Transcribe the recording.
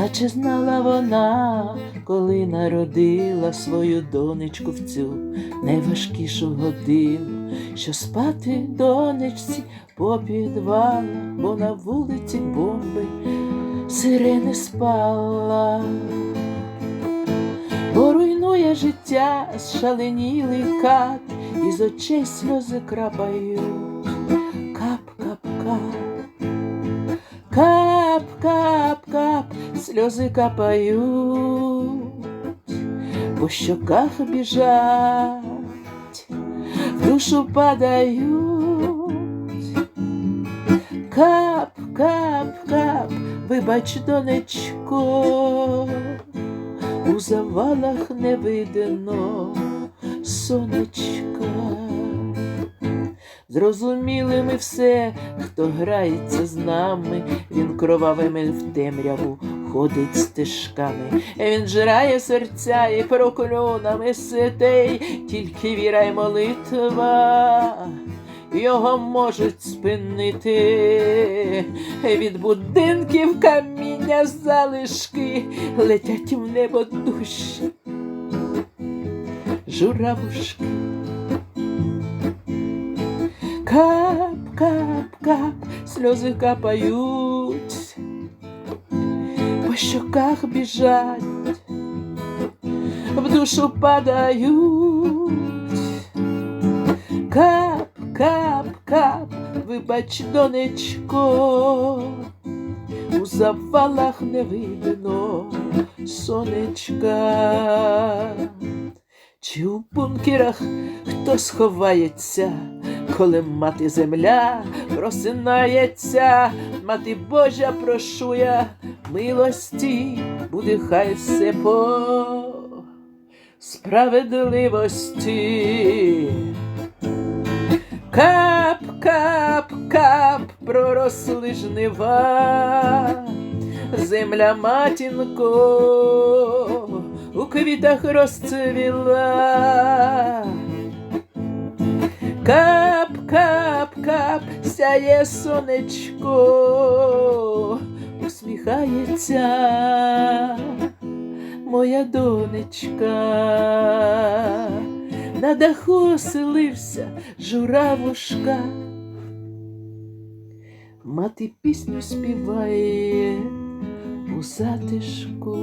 А чи знала вона, коли народила свою донечку в цю найважкішу годину, що спати донечці по підвалах, бо на вулиці бомби сирени спала, бо руйнує життя шаленілий кат, і з очей сльози крапають. Сльози капають, по щоках біжать, в душу падають. Кап, кап, кап, вибач, донечко, у завалах не видно сонечка. Зрозуміли ми все, хто грається з нами, він кровавими в темряву ходить стежками, він жирає серця і прокльонами ситей, тільки віра й молитва його можуть спинити. Від будинків каміння залишки летять в небо душі, журавушки. Кап, кап, кап, сльози капають, щоках біжать, в душу падають. Кап, кап, кап, вибач, донечко, у завалах не видно сонечка. Чи у бункерах хто сховається, коли мати земля просинається, мати Божа прошу я милості, буде хай все по справедливості. Кап, кап, кап, проросли жнива, земля матінко у квітах розцвіла. Кап, кап, кап, сяє сонечко, усміхається моя донечка. На даху оселився журавушка. Мати пісню співає у затишку